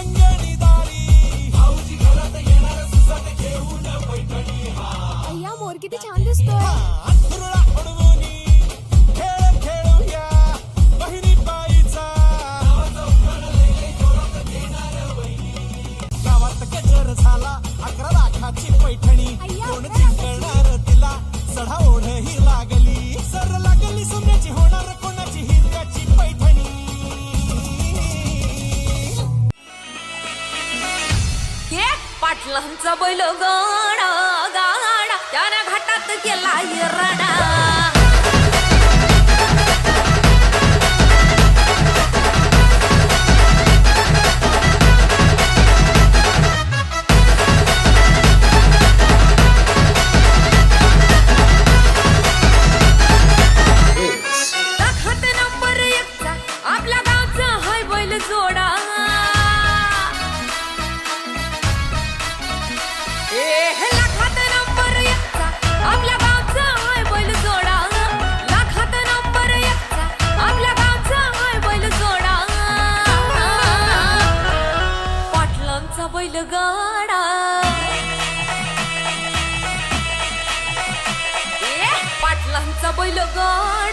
Angel. लहानचा बैल गाडा गाडा त्याने घाटात केला येणा Love God.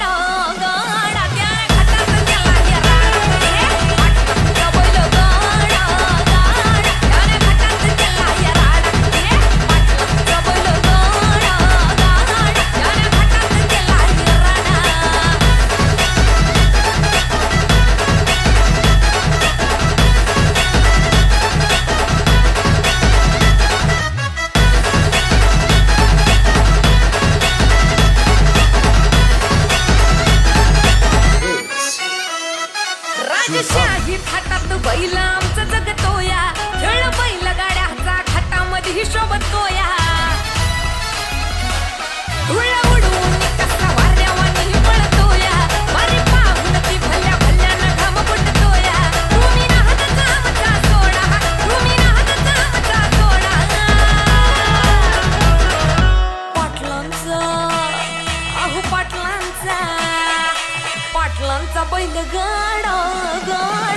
लंचा बैल गाडा गाडा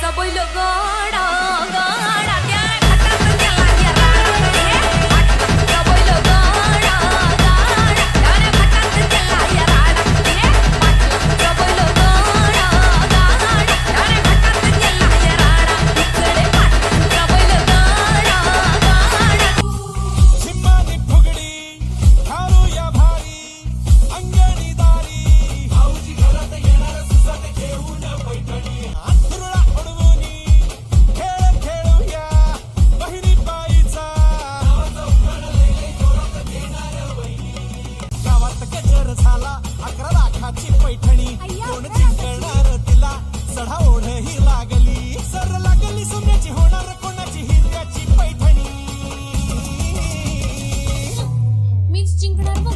it's a boy मीच जिंकणार बघ